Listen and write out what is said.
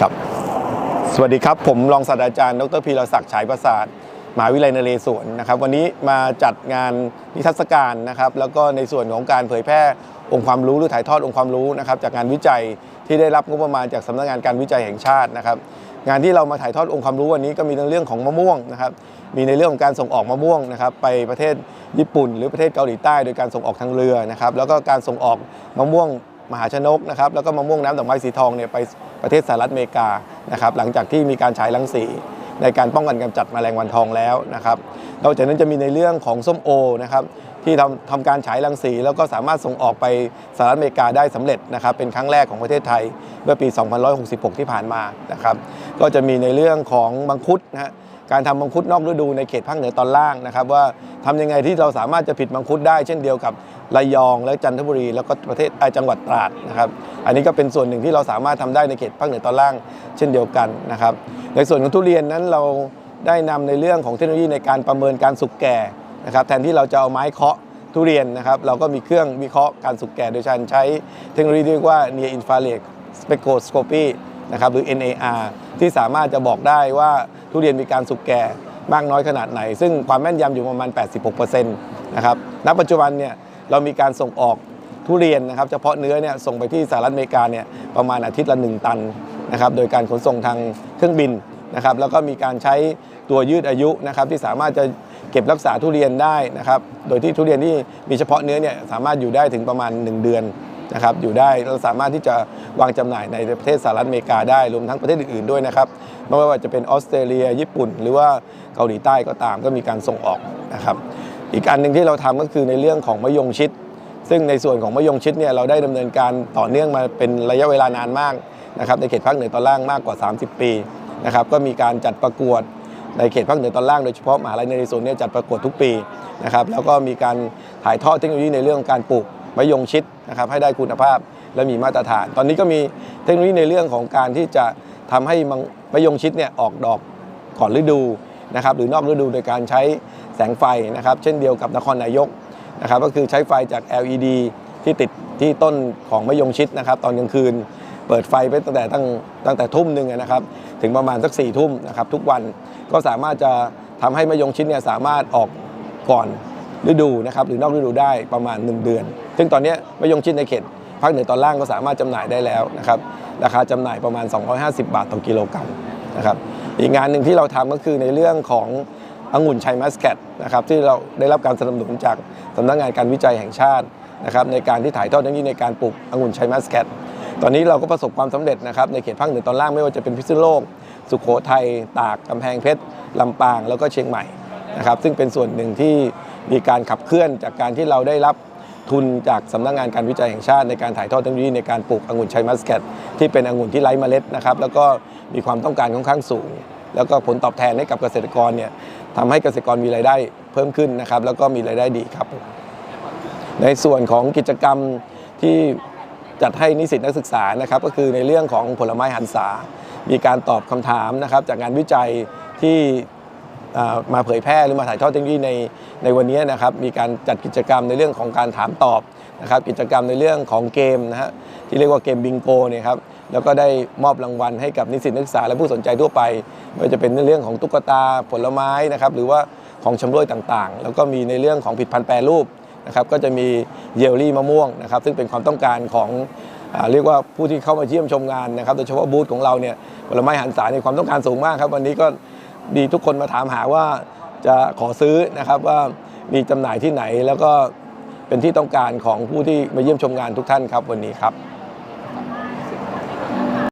ครับสวัสดีครับ ผมรองศาสตราจารย์ดรพีรศักดิ์ฉายประสาทมหาวิทยาลัยนเรศวรนะครับ วันนี้มาจัดงานนิทรรศการนะครับ แล้วก็ในส่วนของการเผยแพร่องค์ความรู้หรือถ่ายทอดองค์ความรู้นะครับ จากงานวิจัยที่ได้รับงบประมาณจากสำนักงานการวิจัยแห่งชาตินะครับ งานที่เรามาถ่ายทอดองค์ความรู้วันนี้ก็มีในเรื่องของมะม่วงนะครับ มีในเรื่องของการส่งออกมะม่วงนะครับ ไปประเทศญี่ปุ่น หรือประเทศเกาหลีใต้ โดยการส่งออกทางเรือนะครับ แล้วก็การส่งออกมะม่วง มหาชนกนะครับแล้วก็มะม่วงน้ำดอกไม้สีทองเนี่ยไปประเทศสหรัฐอเมริกานะครับหลังจากที่มีการฉายรังสีในการป้องกันกำจัดแมลงวันทองแล้วนะครับนอกจากนั้นจะมีในเรื่องของส้มโอนะครับที่ทำทำการฉายรังสี แล้วก็สามารถส่งออกไปสหรัฐอเมริกาได้สำเร็จนะครับเป็นครั้งแรกของประเทศไทยเมื่อปี2566 ที่ผ่านมานะครับก็จะมีในเรื่องของมังคุดนะฮะ การทำมังคุดนอกฤดูในเขตภาคเหนือตอนล่างนะครับ ว่าทำยังไงที่เราสามารถจะผิดมังคุดได้ เช่นเดียวกับระยองและจันทบุรี แล้วก็ประเทศจังหวัดตราดนะครับ อันนี้ก็เป็นส่วนหนึ่งที่เราสามารถทำได้ในเขตภาคเหนือตอนล่าง เช่นเดียวกันนะครับ ในส่วนของทุเรียนนั้นเราได้นำในเรื่องของเทคโนโลยีในการประเมินการสุกแก่นะครับแทนที่เราจะเอาไม้เคาะทุเรียนนะครับ เราก็มีเครื่องวิเคราะห์การสุกแก่โดยการใช้เทคโนโลยีที่เรียกว่า Near Infrared Spectroscopy นะครับหรือ NAR ที่สามารถจะบอกได้ว่าทุเรียนมีการสุกแก่มากน้อยขนาดไหน ซึ่งความแม่นยำอยู่ประมาณ 86%นะครับณปัจจุบันเนี่ยเรามีการส่งออกทุเรียนนะครับเฉพาะเนื้อเนี่ยส่งไปที่สหรัฐอเมริกาเนี่ยประมาณอาทิตย์ละ 1 ตันนะครับโดยการขนส่งทางเครื่องบินนะครับแล้วก็มีการใช้ตัวยืดอายุนะครับที่สามารถจะเก็บรักษาทุเรียนได้นะครับโดยที่ทุเรียนที่มีเฉพาะเนื้อเนี่ยสามารถอยู่ได้ถึงประมาณ 1 เดือน นะครับอยู่ได้เราสามารถที่จะวางจำหน่ายในประเทศสหรัฐอเมริกาได้รวมทั้งประเทศอื่นๆด้วยนะครับไม่ว่าจะเป็นออสเตรเลีย ญี่ปุ่น หรือว่าเกาหลีใต้ก็ตามก็มีการส่งออกนะครับอีกอันหนึ่งที่เราทำก็คือในเรื่องของมะยงชิด ซึ่งในส่วนของมะยงชิดเนี่ยเราได้ดำเนินการต่อเนื่องมาเป็นระยะเวลานานมากนะครับในเขตภาคเหนือตอนล่างมากกว่า 30 ปีนะครับก็มีการจัดประกวดในเขตภาคเหนือตอนล่างโดยเฉพาะมหาลัยนเรศวรเนี่ยจัดประกวดทุกปีนะครับแล้วก็มีการถ่ายทอดเทคโนโลยีในเรื่องการปลูก มะยงชิดนะครับให้ได้คุณภาพและมีมาตรฐาน ตอนนี้ก็มีเทคโนโลยีในเรื่องของการที่จะทำให้มะยงชิดเนี่ยออกดอกก่อนฤดูนะครับหรือนอกฤดูโดยการใช้แสงไฟนะครับ เช่นเดียวกับนครนายกนะครับก็คือใช้ไฟจาก LED ที่ติดที่ต้นของมะยงชิดนะครับ ตอนกลางคืนเปิดไฟไปตั้งแต่ตั้งตั้งแต่ทุ่มหนึ่งนะครับถึงประมาณสักสี่ทุ่มนะครับทุกวันก็สามารถจะทำให้มะยงชิดเนี่ยสามารถออกก่อน ฤดูนะครับหรือนอกฤดูได้ประมาณ 1 เดือน ซึ่งตอนนี้มะยงชิดในเขตภาคเหนือตอนล่างก็สามารถจำหน่ายได้แล้วนะครับราคาจำหน่ายประมาณ 250 บาทต่อกิโลกรัมนะครับอีกงานหนึ่งที่เราทำก็คือในเรื่องขององุ่นชัยมัสแคทนะครับที่เราได้รับการสนับสนุนจากสำนักงานการวิจัยแห่งชาตินะครับในการที่ถ่ายทอดเทคโนโลยีในการปลูกองุ่นชัยมัสแคทตอนนี้เราก็ประสบความสำเร็จนะครับในเขตภาคเหนือตอนล่างไม่ว่าจะเป็นพิษณุโลก สุโขทัยตากกำแพงเพชรลำปางแล้วก็เชียงใหม่ นะครับซึ่งเป็นส่วนหนึ่งที่มีการขับเคลื่อนจากการที่เราได้รับทุนจากสำนักงานการวิจัยแห่งชาติในการถ่ายทอดเทคโนโลยีในการปลูกองุ่นชัยมัสแคทที่เป็นองุ่นที่ไร้เมล็ดนะครับแล้วก็มีความต้องการค่อนข้างสูง แล้วก็ผลตอบแทนให้กับเกษตรกรเนี่ยทำให้เกษตรกรมีรายได้เพิ่มขึ้นนะครับแล้วก็มีรายได้ดีครับ ในส่วนของกิจกรรมที่จัดให้นิสิตนักศึกษานะครับก็คือในเรื่องของผลไม้หันษา มีการตอบคำถามนะครับจากงานวิจัยที่ มาเผยแพร่หรือมาถ่ายทอดเทคโนโลยีในในวันนี้นะครับมีการจัดกิจกรรมในเรื่องของการถามตอบนะครับกิจกรรมในเรื่องของเกมนะฮะที่เรียกว่าเกมบิงโกเนี่ยครับแล้วก็ได้มอบรางวัลให้กับนิสิตนักศึกษาและผู้สนใจทั่วไปไม่ว่าจะเป็นในเรื่องของตุ๊กตาผลไม้นะครับหรือว่าของชำร่วยต่างๆ แล้วก็มีในเรื่องของผลิดพันแปรรูปนะครับก็จะมีเยลลี่มะม่วงนะครับซึ่งเป็นความต้องการของอเรียกว่าผู้ที่เข้ามาเยี่ยมชมงานนะครับโดยเฉพาะบูธของเราเนี่ยผลไม้หันษาในความต้องการสูงมากครับ วันนี้ก็ ดีทุกคนมาถามหาว่าจะขอซื้อนะครับว่ามีจำหน่ายที่ไหนแล้วก็เป็นที่ต้องการของผู้ที่มาเยี่ยมชมงานทุกท่านครับวันนี้ครับ